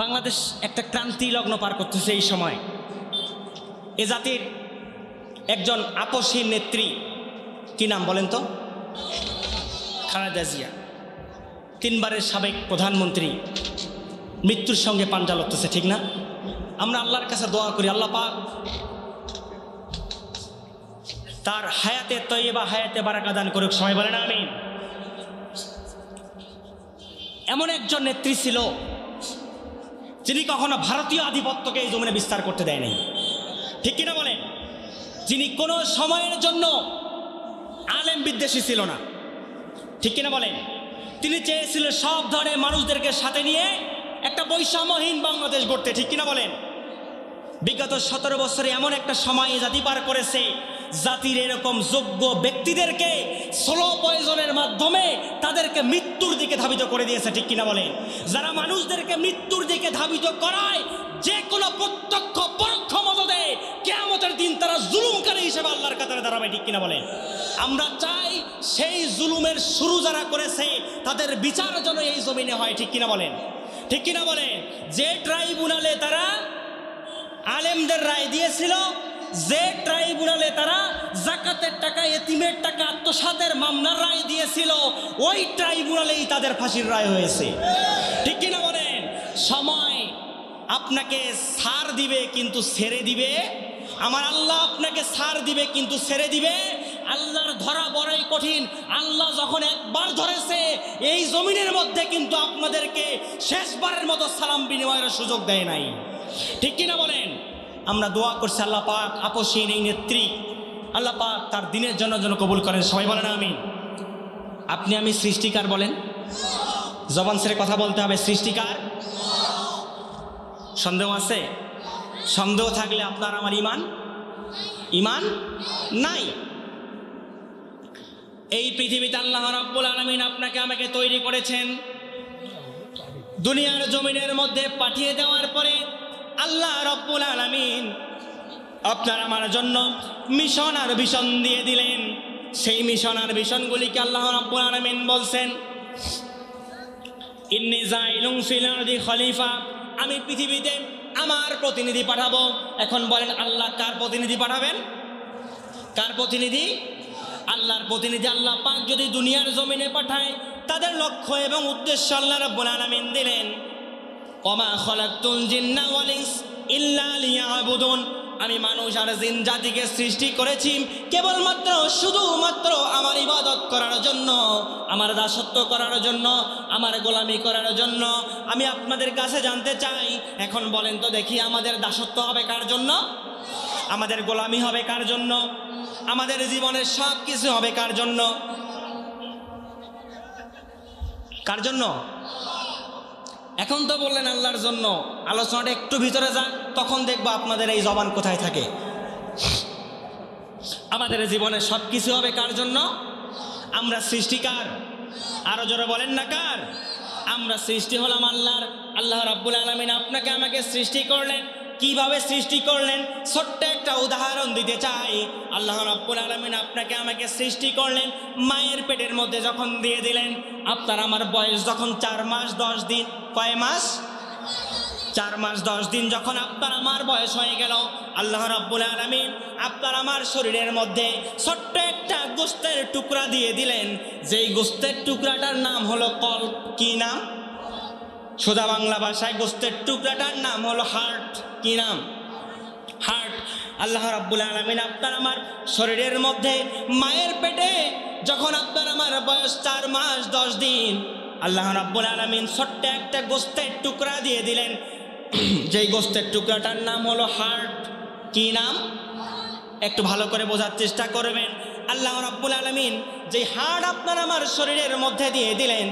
বাংলাদেশ একটা ক্রান্তি লগ্ন পার করতেছে এই সময়। এ জাতির একজন আপসহীন নেত্রী, কি নাম বলেন তো? খালেদা জিয়া। তিনবারের সাবেক প্রধানমন্ত্রী, মৃত্যুর সঙ্গে পাঞ্জা লড়তেছে, ঠিক না? আমরা আল্লাহর কাছে দোয়া করি, আল্লাহ পাক তার হায়াতে তৈবা হায়াতে বারাকা দান করুক, সবাই বলেন আমি এমন একজন নেত্রী ছিল যিনি কখনো ভারতীয় আধিপত্যকে এই জমিনে বিস্তার করতে দেয় নাই ঠিক কিনা বলেন? যিনি কোনো সময়ের জন্য আলেম বিদ্বেষী ছিল না। ঠিক কিনা বলেন? তিনি চেয়েছিলেন সব ধরনের মানুষদেরকে সাথে নিয়ে একটা বৈষম্যহীন বাংলাদেশ গড়তে। ঠিক কিনা বলেন? বিগত সতেরো বছরে এমন একটা সময় জাতি পার করেছে জাতির এরকম যোগ্য ব্যক্তিদেরকে স্লো পয়জনের মাধ্যমে তাদেরকে মৃত্যুর দিকে ধাবিত করে দিয়েছে, ঠিক কিনা বলেন? যারা মানুষদেরকে মৃত্যুর দিকে ধাবিত করায় যে কোনো প্রত্যক্ষ পরোক্ষ মদদে কেয়ামতের দিন তারা জুলুমকারী হিসেবে আল্লাহর কাতারে দাঁড়াবে, ঠিক কিনা বলেন? আমরা চাই সেই জুলুমের শুরু যারা করেছে, তাদের বিচার যেন এই জমিনে হয়, ঠিক কিনা বলেন? ঠিক কিনা বলেন? যে ট্রাইব্যুনালে তারা আলেমদের রায় দিয়েছিল যে ট্রাইব্যুনালে তারা জাকাতের টাকা, এতিমের টাকা, আত্মসাতের মামলার রায় দিয়েছিল, ওই ট্রাইব্যুনালেই তাদের ফাঁসির রায় হয়েছে। ঠিক কিনা বলেন? সময় আপনাকে সার দিবে কিন্তু ছেড়ে দিবে। আমার আল্লাহ আপনাকে সার দিবে কিন্তু ছেড়ে দিবে। আল্লাহর ধরা বড়ই কঠিন। আল্লাহ যখন একবার ধরেছে, এই জমিনের মধ্যে কিন্তু আপনাদেরকে শেষবারের মতো সালাম বিনিময়ের সুযোগ দেয় নাই। ঠিক কিনা বলেন? আমরা দোয়া করছি আল্লাহ পাক আপসীন এই নেত্রী। আল্লাহ পাক তার দিনের জন্য যেন কবুল করেন। সবাই বলেন আমি আপনি আমি সৃষ্টিকার বলেন। জবান সেরে কথা বলতে হবে। সৃষ্টিকার? সন্দেহ আছে? সন্দেহ থাকলে আপনার আমার ইমান? ইমান নাই। এই পৃথিবীতে আল্লাহ রাব্বুল আলমিন আপনাকে আমাকে তৈরি করেছেন। দুনিয়ার জমিনের মধ্যে পাঠিয়ে দেওয়ার পরে আল্লাহ রব্বুল আলমিন আপনার আমার জন্য মিশন আর ভীষণ দিয়ে দিলেন। সেই মিশন আর ভীষণগুলিকে আল্লাহ রব্বুল আলমিন বলছেন খলিফা। আমি পৃথিবীতে আমার প্রতিনিধি পাঠাবো। এখন বলেন, আল্লাহ কার প্রতিনিধি পাঠাবেন? কার প্রতিনিধি? আল্লাহর প্রতিনিধি আল্লাহ পাক যদি দুনিয়ার জমিনে পাঠায়, তাদের লক্ষ্য এবং উদ্দেশ্য আল্লাহ রাব্বুল আলামিন দিলেন। লিয়াবুদুন। আমি মানুষ আর জিন জাতিকে সৃষ্টি করেছি কেবলমাত্র, শুধুমাত্র আমার ইবাদত করার জন্য, আমার দাসত্ব করার জন্য, আমার গোলামি করার জন্য। আমি আপনাদের কাছে জানতে চাই, এখন বলেন তো দেখি আমাদের দাসত্ব হবে কার জন্য? আমাদের গোলামি হবে কার জন্য? আমাদের জীবনের সব কিছু হবে কার জন্য? কার জন্য? এখন তো বললেন আল্লাহর জন্য। আলোচনাটা একটু ভিতরে যান, তখন দেখব আপনাদের এই জবান কোথায় থাকে। আমাদের জীবনে সব কিছু হবে কার জন্য? আমরা সৃষ্টিকার। আরও জোরে বলেন না কার? আমরা সৃষ্টি হলাম আল্লাহর। আল্লাহ রাব্বুল আলমিন আপনাকে আমাকে সৃষ্টি করলেন। কীভাবে সৃষ্টি করলেন? ছোট্ট একটা উদাহরণ দিতে চাই। আল্লাহ রাব্বুল আলমিন আপনাকে আমাকে সৃষ্টি করলেন, মায়ের পেটের মধ্যে যখন দিয়ে দিলেন, আপনার আমার বয়স যখন চার মাস দশ দিন, কয় মাস? চার মাস দশ দিন যখন আপনার আমার বয়স হয়ে গেল, আল্লাহ রাব্বুল আলমিন আপনার আমার শরীরের মধ্যে ছোট্ট একটা গোস্তের টুকরা দিয়ে দিলেন। যেই গোস্তের টুকরাটার নাম হলো কল কি নাম? সোজা বাংলা ভাষায় গোস্তের টুকরাটার নাম হলো হার্ট। কি নাম? হার্ট। আল্লাহ রাব্বুল আলমিন আপনার আমার শরীরের মধ্যে মায়ের পেটে যখন আপনার আমার বয়স চার মাস, দশ দিন, আল্লাহ রাব্বুল আলমিন ছোট্ট একটা গোস্তের টুকরা দিয়ে দিলেন। যেই গোস্তের টুকরাটার নাম হলো হার্ট। কি নাম? একটু ভালো করে বোঝার চেষ্টা করবেন। আল্লাহ রাব্বুল আলমিন যে হাড় আপনার আমার শরীরের মধ্যে দিয়ে দিলেন,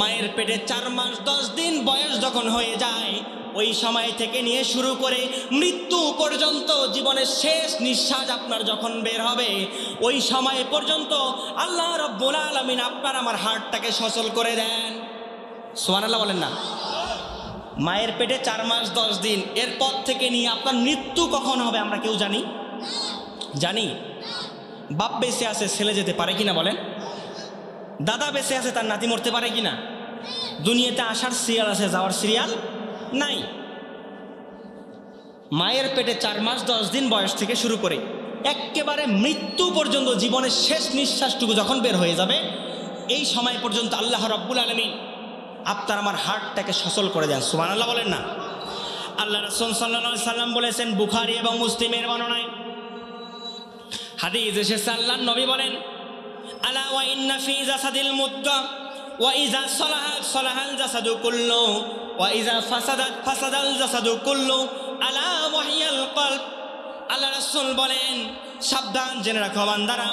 মায়ের পেটে চার মাস, দশ দিন বয়স যখন হয়ে যায় ওই সময় থেকে নিয়ে শুরু করে মৃত্যু পর্যন্ত জীবনের শেষ নিঃশ্বাস আপনার যখন বের হবে, ওই সময় পর্যন্ত আল্লাহ রব্বুল আলমিন আপনার আমার হার্টটাকে সচল করে দেন। সোয়ান আল্লাহ বলেন না। মায়ের পেটে চার মাস, দশ দিন, এরপর থেকে নিয়ে আপনার মৃত্যু কখন হবে আমরা কেউ জানি? জানি? বাপ বেঁচে আছে, ছেলে যেতে পারে কিনা বলেন? দাদা বেঁচে আছে, তার নাতি মরতে পারে কিনা? দুনিয়াতে আসার সিরিয়াল আছে, যাওয়ার সিরিয়াল? নাই। মায়ের পেটে চার মাস, দশ দিন বয়স থেকে শুরু করে একেবারে মৃত্যু পর্যন্ত জীবনের শেষ নিঃশ্বাসটুকু যখন বের হয়ে যাবে, এই সময় পর্যন্ত আল্লাহ রব্বুল আলমী আপনার আমার হার্টটাকে সচল করে দেন। সুমান আল্লাহ বলেন না? আল্লাহ রসুল সাল্লা সাল্লাম বলেছেন, বুখারি এবং মুসলিমের বর্ণনায় হাদিস এসেছে আল্লাহ নবী বলেন, আলা ওয়া ইজা সলাহাত সলাহাল জাসাদু কুল্ল, ওয়া ইজা ফাসাদাত ফাসাদাল জাসাদু কুল্ল, আলা ওয়াহিয়াল কলব। আল্লাহ রাসূল বলেন, সাবধান জেনে রাখো বান্দারা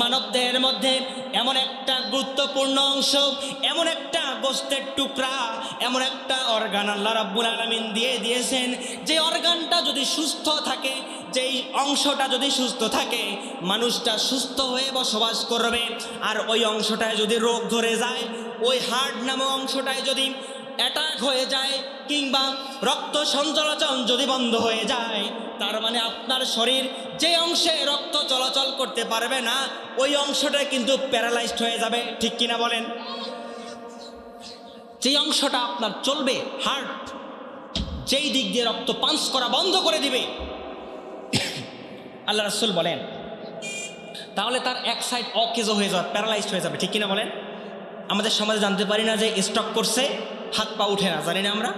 মানবদেহের মধ্যে এমন একটা গুরুত্বপূর্ণ অংশ, এমন একটা গোস্তের টুকরা, এমন একটা অর্গান আল্লাহ রাব্বুল আলামিন দিয়ে দিয়েছেন। যে অর্গানটা যদি সুস্থ থাকে, যেই অংশটা যদি সুস্থ থাকে, মানুষটা সুস্থ হয়ে বসবাস করবে। আর ওই অংশটায় যদি রোগ ধরে যায়, ওই হার্ট নামক অংশটায় যদি অ্যাটাক হয়ে যায়, কিংবা রক্ত সঞ্চলাচল যদি বন্ধ হয়ে যায়, তার মানে আপনার শরীর যে অংশে রক্ত চলাচল করতে পারবে না, ওই অংশটা কিন্তু প্যারালাইজড হয়ে যাবে। ঠিক কিনা বলেন? যে অংশটা আপনার চলবে হার্ট যেই দিক দিয়ে রক্ত পাঞ্চ করা বন্ধ করে দিবে। আল্লাহ রাসুল বলেন, তাহলে তার এক সাইড অকেজো হয়ে যাবে প্যারালাইজড হয়ে যাবে, ঠিক কিনা বলেন? আমাদের সমাজে জানতে পারি না যে স্টক করছে, হাত পা উঠে না, জানি না আমরা।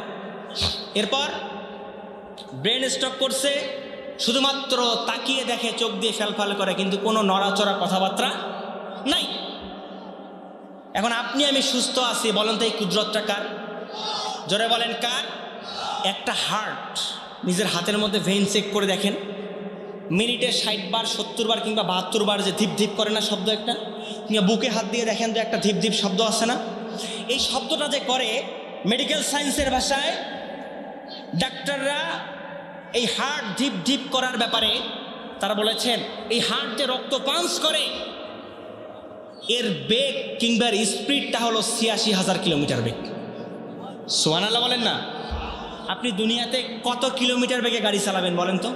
এরপর ব্রেন স্টক করছে, শুধুমাত্র তাকিয়ে দেখে, চোখ দিয়ে ফেলফাল করে, কিন্তু কোনো নড়াচড়া, কথাবার্তা নাই। এখন আপনি আমি সুস্থ আছি, বলেন তো এই কুদরতটা কার? জোরে বলেন কার? একটা হার্ট নিজের হাতের মধ্যে ভেইন চেক করে দেখেন। মিনিটে ষাট বার, সত্তর বার কিংবা বাহাত্তর বার যে ধীপ ধীপ করে না শব্দ একটা? কিংবা বুকে হাত দিয়ে দেখেন তো একটা ধীপ ধীপ শব্দ আছে না? এই শব্দটা যে করে মেডিকেল সায়েন্সের ভাষায়, ডাক্তাররা এই হার্ট ঢিপ ঢিপ করার ব্যাপারে তারা বলেছেন, এই হার্ট যে রক্ত পাঞ্চ করে এর বেগ কিংবা এর স্পিডটা হলো ছিয়াশি হাজার কিলোমিটার বেগ। সোয়ান আল্লাহ বলেন না? আপনি দুনিয়াতে কত কিলোমিটার বেগে গাড়ি চালাবেন বলেন তো?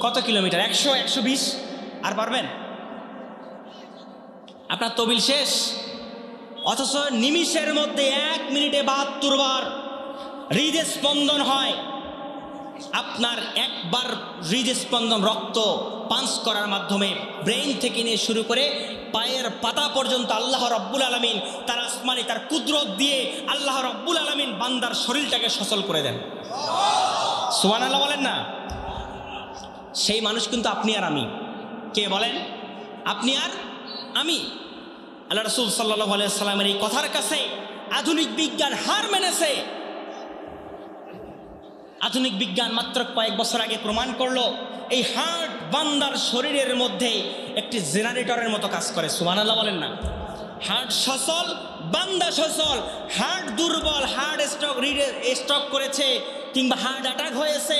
কত কিলোমিটার? একশো একশো বিশ? আর পারবেন? আপনার তবিল শেষ? অথচ নিমিষের মধ্যে এক মিনিটে বাহাত্তর বার হৃদয় স্পন্দন হয়। আপনার একবার হৃদয় স্পন্দন রক্ত পাঞ্চ করার মাধ্যমে ব্রেইন থেকে নিয়ে শুরু করে পায়ের পাতা পর্যন্ত আল্লাহ রব্বুল আলমিন তার আসমানি তার কুদরত দিয়ে আল্লাহ রব্বুল আলমিন বান্দার শরীরটাকে সচল করে দেন। সোহান আল্লাহ বলেন না? সেই মানুষ কিন্তু আপনি আর আমি। কে বলেন? আপনি আর আমি। আল্লাহ রসুল সাল্লাহ সাল্লামের এই কথার কাছে আধুনিক বিজ্ঞান হার মেনেছে। আধুনিক বিজ্ঞান মাত্র কয়েক বছর আগে প্রমাণ করল এই হার্ট বান্দার শরীরের মধ্যে একটি জেনারেটরের মতো কাজ করে সুমান আল্লাহ বলেন না। হার্ট সচল, বান্দা সচল, হার্ট দুর্বল, হার্ট স্ট্রোক স্ট্রোক করেছে, কিংবা হার্ট অ্যাটাক হয়েছে,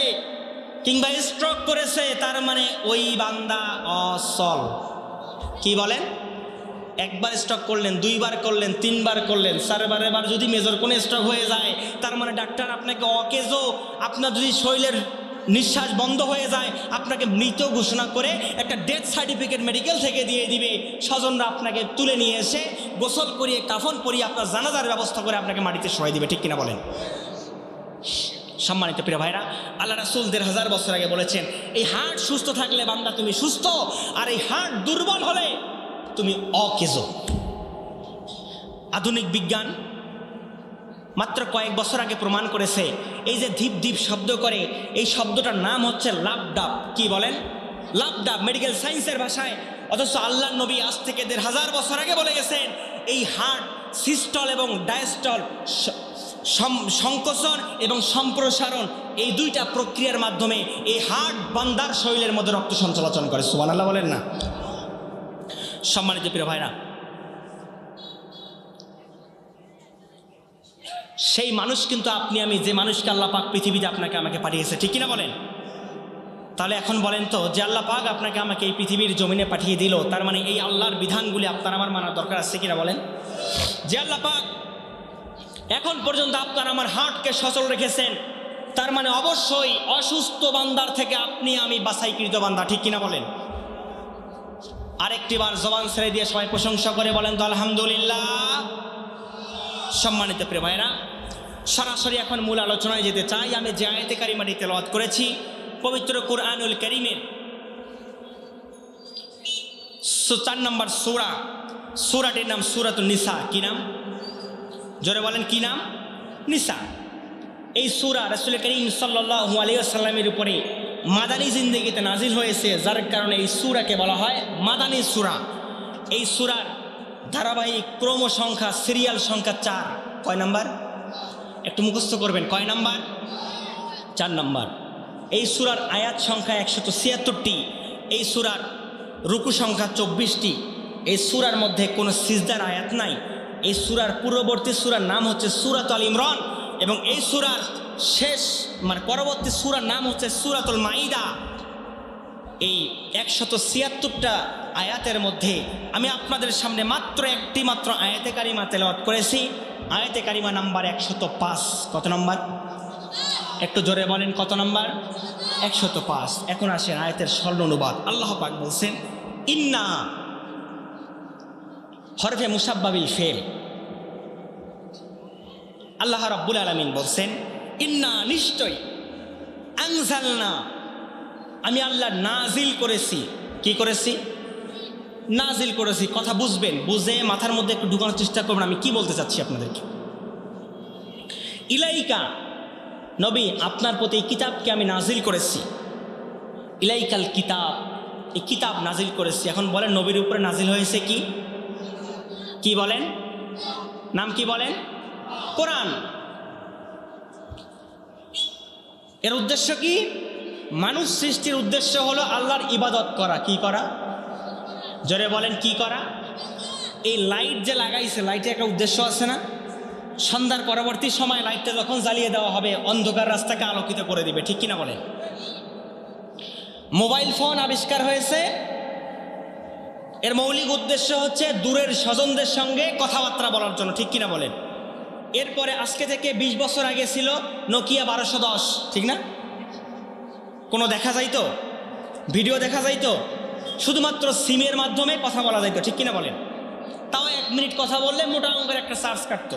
কিংবা স্ট্রক করেছে, তার মানে ওই বান্দা অসল কি বলেন? একবার স্টক করলেন, দুইবার করলেন, তিনবার করলেন, চারবার, এবার যদি মেজর কোনো স্টক হয়ে যায়, তার মানে ডাক্তার আপনাকে অকেজো, আপনার যদি শরীরের নিঃশ্বাস বন্ধ হয়ে যায়, আপনাকে মৃত ঘোষণা করে একটা ডেথ সার্টিফিকেট মেডিকেল থেকে দিয়ে দিবে। স্বজনরা আপনাকে তুলে নিয়ে এসে গোসল করিয়ে, কাফন পরিয়ে আপনার জানাজার ব্যবস্থা করে আপনাকে মাটিতে সরাই দিবে, ঠিক কিনা বলেন? সম্মানিত প্রিয় ভাইরা, আল্লাহ রাসুল দেড় হাজার বছর আগে বলেছেন, এই হার্ট সুস্থ থাকলে বান্দা তুমি সুস্থ, আর এই হার্ট দুর্বল হলে তুমি অকেজো। আধুনিক বিজ্ঞান মাত্র কয়েক বছর আগে প্রমাণ করেছে। এই যে ধীপ ধীপ শব্দ করে, এই শব্দটার নাম হচ্ছে লাভডাব কি বলেন? লাভডাব মেডিকেল সায়েন্সের ভাষায়। অথচ আল্লাহ নবী আজ থেকে দেড় হাজার বছর আগে বলে গেছেন, এই হার্ট সিস্টল এবং ডায়াস্টল সংকোচন এবং সম্প্রসারণ, এই দুইটা প্রক্রিয়ার মাধ্যমে এই হার্ট বান্দার শরীরের মধ্যে রক্ত সঞ্চালন করে। সুবান আল্লাহ বলেন না? সম্মানিত প্রিয় ভাইরা সেই মানুষ কিন্তু আপনি, আমি যে মানুষকে আল্লাহ পাক পৃথিবীতে আপনাকে, আমাকে পাঠিয়েছে, ঠিক কিনা বলেন? তাহলে এখন বলেন তো, যে আল্লাহ পাক আপনাকে আমাকে এই পৃথিবীর জমিনে পাঠিয়ে দিল, তার মানে এই আল্লাহর বিধানগুলি আপনার আমার মানার দরকার আছে কিনা বলেন? যে আল্লাহ পাক এখন পর্যন্ত আপনার আমার হার্টকে সচল রেখেছেন, তার মানে অবশ্যই অসুস্থ বান্দার থেকে আপনি আমি বাছাইকৃত বান্দা, ঠিক কিনা বলেন? আরেকটি বার জবান ছেড়ে দিয়ে সবাই প্রশংসা করে বলেন তো, আলহামদুলিল্লাহ। সম্মানিত প্রিয় ভাইরা সরাসরি এখন মূল আলোচনায় যেতে চাই। আমি যে আয়তে কারিমাটি তেলাওয়াত করেছি, পবিত্র কুরআনুল করিমের চার নম্বর সুরা। সুরাটির নাম সুরাত নিসা। কি নাম? জোরে বলেন, কি নাম? নিসা। এই সুরা রসুল করিম সাল্লাহু আলিয়াল্লামের উপরে মাদানী জিন্দগিতে নাজিল হয়েছে, যার কারণে এই সুরাকে বলা হয় মাদানী সুরা। এই সুরার ধারাবাহিক ক্রম সংখ্যা সিরিয়াল সংখ্যা চার। কয় নাম্বার? একটু মুখস্থ করবেন। কয় নাম্বার? চার নাম্বার। এই সুরার আয়াত সংখ্যা একশত ছিয়াত্তরটি। এই সুরার রুকু সংখ্যা চব্বিশটি। এই সুরার মধ্যে কোনো সিজদার আয়াত নাই। এই সুরার পূর্ববর্তী সুরার নাম হচ্ছে সুরাত আল ইমরান এবং এই সুরার শেষ মানে পরবর্তী সুরার নাম হচ্ছে সুরাতুল মাইদা। এই একশত ছিয়াত্তরটা আয়াতের মধ্যে আমি আপনাদের সামনে মাত্র একটি মাত্র আয়াতে কারিমা তেলাওয়াত করেছি। আয়াতে কারিমা নাম্বার একশত পাঁচ। কত নম্বর? একটু জোরে বলেন কত নম্বর? একশত পাঁচ। এখন আসেন আয়াতের স্বর্ণ অনুবাদ। আল্লাহ পাক বলছেন, ইন্না হরফে মুসাব্বাবিল ফেল। আল্লাহ রাব্বুল আলমিন বলছেন, ইন্না নিশ্চয় আংজালনা আমি আল্লাহ নাজিল করেছি। কি করেছি? নাজিল করেছি, কথা বুঝবেন, বুঝে মাথার মধ্যে একটু ঢুকানোর চেষ্টা করবেন, আমি কি বলতে চাচ্ছি আপনাদেরকে? ইলাইকা, নবী, আপনার প্রতি এই কিতাবকে আমি নাজিল করেছি। ইলাইকাল কিতাব, এই কিতাব নাজিল করেছি। এখন বলেন, নবীর উপরে নাজিল হয়েছে কি? কি বলেন? নাম কি বলেন? কোরআন। এর উদ্দেশ্য কি? মানুষ সৃষ্টির উদ্দেশ্য হলো আল্লাহর ইবাদত করা। কি করা? জোরে বলেন, কি করা? এই লাইট যে লাগাইছে, লাইটে একটা উদ্দেশ্য আছে না? সন্ধ্যার পরবর্তী সময় লাইটটা যখন জ্বালিয়ে দেওয়া হবে, অন্ধকার রাস্তাকে আলোকিত করে দিবে, ঠিক কিনা বলেন? মোবাইল ফোন আবিষ্কার হয়েছে। এর মৌলিক উদ্দেশ্য হচ্ছে দূরের স্বজনদের সঙ্গে কথাবার্তা বলার জন্য, ঠিক কিনা বলেন? এরপরে আজকে থেকে ২০ বছর আগে ছিল নোকিয়া বারোশো দশ, ঠিক না? কোনো দেখা যাইতো? ভিডিও দেখা যাইতো? শুধুমাত্র সিমের মাধ্যমে কথা বলা যাইতো, ঠিক কিনা বলেন? তাও এক মিনিট কথা বললে মোটা অঙ্কের একটা চার্জ কাটতো।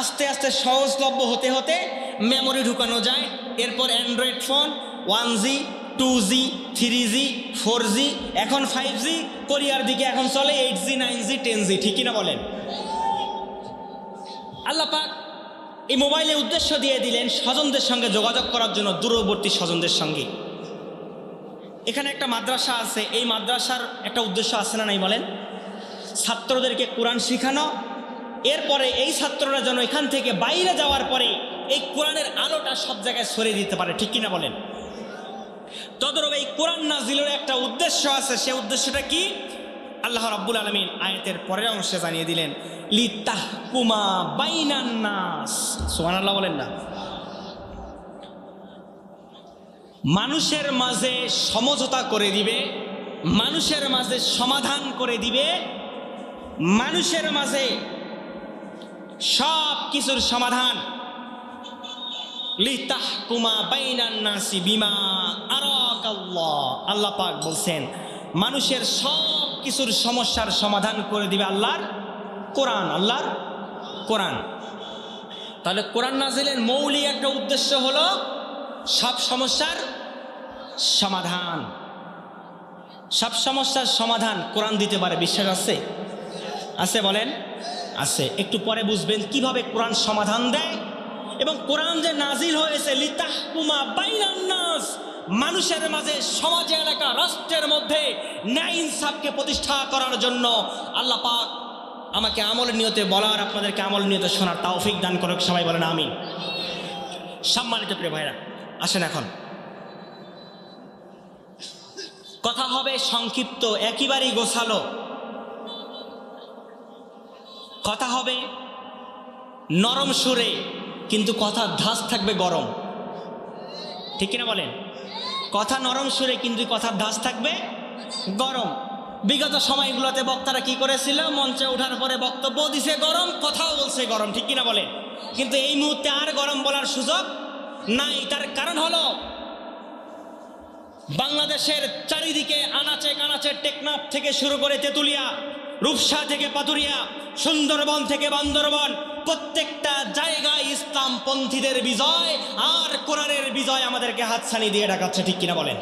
আস্তে আস্তে সহজলভ্য হতে হতে মেমোরি ঢুকানো যায়, এরপর Android phone, one G, two G, three G, four G, এখন ফাইভ জি, কোরিয়ার দিকে এখন চলে eight G, nine G, ten G ঠিকই না বলেন? আল্লাহ পাক এই মোবাইলে উদ্দেশ্য দিয়ে দিলেন স্বজনদের সঙ্গে যোগাযোগ করার জন্য দূরবর্তী স্বজনদের সঙ্গে। এখানে একটা মাদ্রাসা আছে, এই মাদ্রাসার একটা উদ্দেশ্য আছে না নাই বলেন? ছাত্রদেরকে কোরআন শিখানো, এরপরে এই ছাত্ররা যেন এখান থেকে বাইরে যাওয়ার পরে এই কোরআনের আলোটা সব জায়গায় সরিয়ে দিতে পারে, ঠিক কিনা বলেন? তদরূপ এই কোরআন নাজিলের একটা উদ্দেশ্য আছে, সে উদ্দেশ্যটা কি? আল্লাহ রাব্বুল আলমিন আয়াতের পরের অংশে জানিয়ে দিলেন লিতাহ কুমা বাইনান নাস। সোহান আল্লাহ বলেন না। মানুষের মাঝে সমঝোতা করে দিবে, মানুষের মাঝে সমাধান করে দিবে, মানুষের মাঝে সব কিছুর সমাধান। লিতাহকুমা বাইনান নাসি বিমা আরাকাল্লাহ। আল্লাহ পাক বলছেন, মানুষের সব কিছুর সমস্যার সমাধান করে দিবে আল্লাহর কোরআন আল্লাহর কোরআন। তাহলে কোরআন নাজিলের মৌলিক একটা উদ্দেশ্য হলো সব সমস্যার সমাধান। সব সমস্যার সমাধান কোরআন দিতে পারে, বিশ্বাস আছে? আছে বলেন? আছে। একটু পরে বুঝবেন কীভাবে কোরআন সমাধান দেয় এবং কোরআন যে নাজিল হয়েছে, লিতাহকুমা বাইনান নাস, মানুষের মাঝে সমাজে এলাকা, রাষ্ট্রের মধ্যে ন্যায় ইনসাফকে প্রতিষ্ঠা করার জন্য আল্লাহ পাক আমাকে আমল নিয়তে বলার, আপনাদেরকে আমল নিয়তে শোনার তাওফিক দান করুক, সবাই বলেন আমি সম্মানিত প্রিয় ভাইরা, আসেন এখন। কথা হবে সংক্ষিপ্ত, একেবারেই গোছালো। কথা হবে নরম সুরে, কিন্তু কথা ধাস থাকবে গরম। ঠিক কিনা বলেন? কথা নরম সুরে, কিন্তু কথার ধাস থাকবে গরম। বিগত সময়গুলোতে বক্তারা কি করেছিল? মঞ্চে ওঠার পরে বক্তব্য দিছে, গরম? কথাও বলছে গরম, ঠিক কিনা বলেন কিন্তু এই মুহূর্তে আর গরম বলার সুযোগ নাই। তার কারণ হলো, বাংলাদেশের চারিদিকে আনাচে কানাচে টেকনাফ থেকে শুরু করে তেতুলিয়া, রূপসা থেকে পাতুরিয়া সুন্দরবন থেকে বান্দরবন, প্রত্যেকটা জায়গায় ইসলাম পন্থীদের বিজয় আর কোরআনের বিজয় আমাদেরকে হাতছানি দিয়ে ডাকাচ্ছে, ঠিক কিনা বলেন?